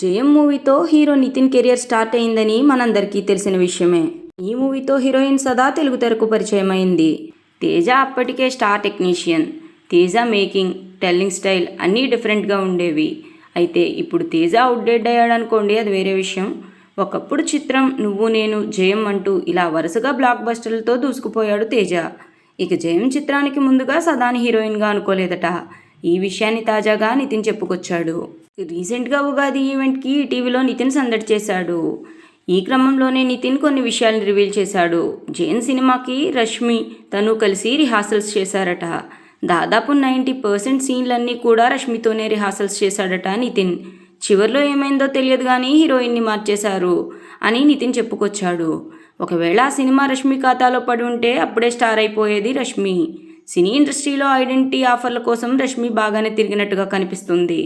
జయం మూవీతో hero Nitin career start అయిందని మనందరికీ తెలిసిన విషయమే. ఈ మూవీతో హీరోయిన్ సదా తెలుగు తెరకు పరిచయం అయింది తేజ అప్పటికే star technician. Teja making telling style అన్నీ డిఫరెంట్గా ఉండేవి. అయితే ఇప్పుడు తేజ అవుట్డేట్ అయ్యాడనుకోండి అది వేరే విషయం. ఒకప్పుడు చిత్రం నువ్వు నేను జయం అంటూ ఇలా వరుసగా బ్లాక్ బస్టర్లతో దూసుకుపోయాడు తేజ. ఇక జయం చిత్రానికి ముందుగా సదాని హీరోయిన్గా అనుకోలేదట. ఈ విషయాన్ని తాజాగా నితిన్ చెప్పుకొచ్చాడు. రీసెంట్గా ఉగాది ఈవెంట్కి టీవీలో నితిన్ సందడి చేశాడు. ఈ క్రమంలోనే నితిన్ కొన్ని విషయాలను రివీల్ చేశాడు. జైన్ సినిమాకి రష్మి తను కలిసి రిహార్సల్స్ చేశారట. దాదాపు నైంటీ పర్సెంట్ సీన్లన్నీ కూడా రష్మితోనే రిహార్సల్స్ చేశాడట నితిన్. చివర్లో ఏమైందో తెలియదు కానీ హీరోయిన్ని మార్చేశారు అని నితిన్ చెప్పుకొచ్చాడు. ఒకవేళ ఆ సినిమా రష్మి ఖాతాలో పడి ఉంటే అప్పుడే స్టార్ అయిపోయేది రష్మి. సినీ ఇండస్ట్రీలో ఐడెంటిటీ ఆఫర్ల కోసం రష్మి బాగానే తిరిగినట్టుగా కనిపిస్తుంది.